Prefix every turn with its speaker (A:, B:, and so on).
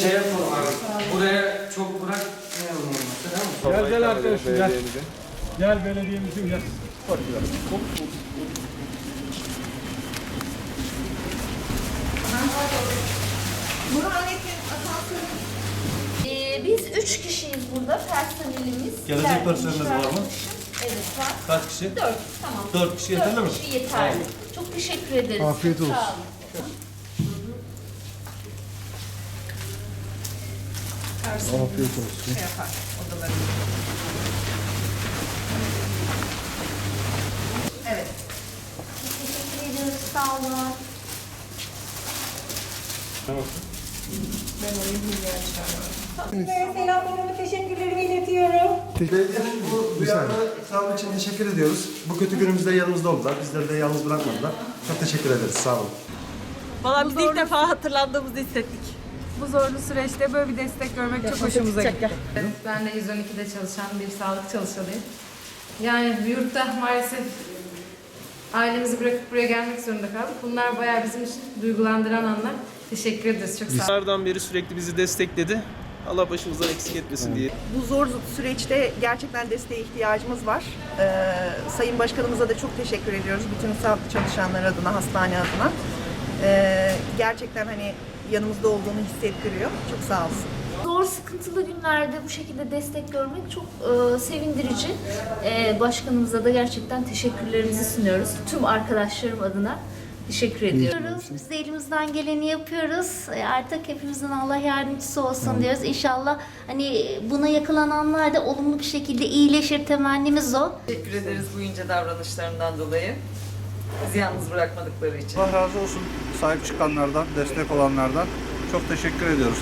A: Şey yapalım abi. Buraya çok bırak. Ne yapalım olmazsa değil mi?
B: Gel gel arkadaşım gel. Gel belediyemizin gel.
C: Burhanettin asansörün
D: Ee, biz üç kişiyiz burada personelimiz.
E: Gelecek personelimiz var mı?
D: Evet var.
E: Kaç kişi?
D: Dört. Tamam.
E: Dört kişi yeterli mi?
D: Dört kişi yeterli. Çok teşekkür ederiz.
B: Afiyet olsun.
D: Sağ olun.
B: Afiyet olsun.
C: şey yapar odaları. Evet.
D: Teşekkür ediyoruz. Sağ olun.
C: Selamlarımı, teşekkürlerimi iletiyorum.
E: Bu duyarlı tavrı için teşekkür ediyoruz. Bu kötü günümüzde yanımızda oldular. Bizleri de yalnız bırakmadılar. Çok teşekkür ederiz. Sağ olun.
F: Valla biz ilk defa hatırlandığımızı hissettik. Bu zorlu süreçte böyle bir destek görmek çok hoşumuza gitti.
G: Ben de 112'de çalışan bir sağlık çalışanıyım. Yani yurtta maalesef ailemizi bırakıp buraya gelmek zorunda kaldık. Bunlar bayağı bizim için duygulandıran anlar. Teşekkür ederiz. Çok sağ olun.
H: Yıllardan beri sürekli bizi destekledi. Allah başımızdan eksik etmesin diye.
I: Bu zor süreçte gerçekten desteğe ihtiyacımız var. Ee, Sayın Başkanımıza da çok teşekkür ediyoruz. Bütün sağlık çalışanlar adına, hastane adına. Ee, gerçekten hani yanımızda olduğunu hissettiriyor. Çok sağ olsun.
D: Zor sıkıntılı günlerde bu şekilde destek görmek çok e, sevindirici. E, başkanımıza da gerçekten teşekkürlerimizi sunuyoruz. Tüm arkadaşlarım adına teşekkür ediyoruz. Biz de elimizden geleni yapıyoruz. E, artık hepimizin Allah yardımcısı olsun diyoruz. İnşallah hani buna yakalananlar da olumlu bir şekilde iyileşir temennimiz o.
F: Teşekkür ederiz bu ince davranışlarından dolayı. Bizi yalnız bırakmadıkları için.
J: Allah razı olsun sahip çıkanlardan, destek olanlardan. Çok teşekkür ediyoruz.